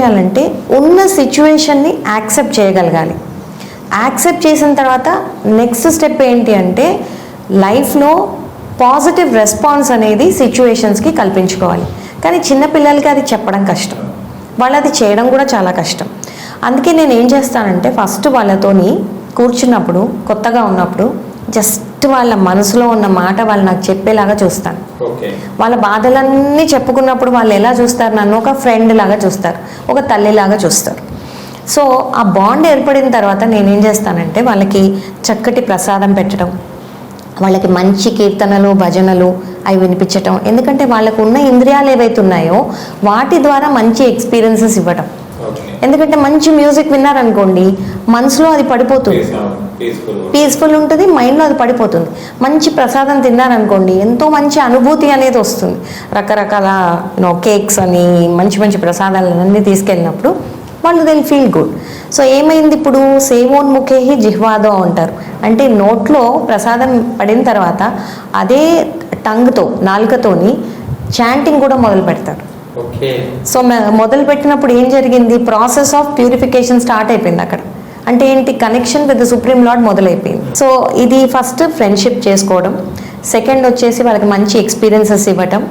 చేయాలంటే ఉన్న సిచ్యువేషన్ని యాక్సెప్ట్ చేయగలగాలి. యాక్సెప్ట్ చేసిన తర్వాత నెక్స్ట్ స్టెప్ ఏంటి అంటే లైఫ్లో పాజిటివ్ రెస్పాన్స్ అనేది సిచ్యువేషన్స్కి కల్పించుకోవాలి. కానీ చిన్నపిల్లలకి అది చెప్పడం కష్టం. వాళ్ళు అది చేయడం కూడా చాలా కష్టం. అందుకే నేను ఏం చేస్తానంటే ఫస్ట్ వాళ్ళతోని కూర్చున్నప్పుడు కొత్తగా ఉన్నప్పుడు జస్ట్ వాళ్ళ మనసులో ఉన్న మాట వాళ్ళు నాకు చెప్పేలాగా చూస్తాను వాళ్ళ బాధలన్నీ చెప్పుకున్నప్పుడు వాళ్ళు ఎలా చూస్తారు? నన్ను ఒక ఫ్రెండ్ లాగా చూస్తారు. ఒక తల్లిలాగా చూస్తారు. సో ఆ బాండ్ ఏర్పడిన తర్వాత నేనేం చేస్తానంటే వాళ్ళకి చక్కటి ప్రసాదం పెట్టడం. వాళ్ళకి మంచి కీర్తనలు భజనలు అవి వినిపించటం. ఎందుకంటే వాళ్ళకు ఉన్న ఇంద్రియాలు ఏవైతే ఉన్నాయో వాటి ద్వారా మంచి ఎక్స్పీరియన్సెస్ ఇవ్వటం. ఎందుకంటే మంచి మ్యూజిక్ విన్నారనుకోండి మనసులో అది పడిపోతుంది. పీస్ఫుల్ ఉంటుంది. మైండ్లో అది పడిపోతుంది. మంచి ప్రసాదం తిన్నారనుకోండి ఎంతో మంచి అనుభూతి అనేది వస్తుంది. రకరకాల నో కేక్స్ అని మంచి మంచి ప్రసాదాలన్నీ తీసుకెళ్ళినప్పుడు వాళ్ళు దిల్ ఫీల్ గుడ్ సో ఏమైంది ఇప్పుడు? సేవోన్ముఖేహి జిహ్వాదో అంటారు. అంటే నోట్లో ప్రసాదం పడిన తర్వాత అదే టంగ్తో నాలుకతోని చాంటింగ్ కూడా మొదలు పెడతారు. సో మొదలు పెట్టినప్పుడు ఏం జరిగింది? ప్రాసెస్ ఆఫ్ ప్యూరిఫికేషన్ స్టార్ట్ అయిపోయింది అక్కడ. అంటే ఏంటి కనెక్షన్ విత్ సుప్రీం లార్డ్ మొదలైపోయింది. సో ఇది ఫస్ట్ ఫ్రెండ్షిప్ చేసుకోవడం. సెకండ్ వచ్చేసి వాళ్ళకి మంచి ఎక్స్పీరియన్సెస్ ఇవ్వటం.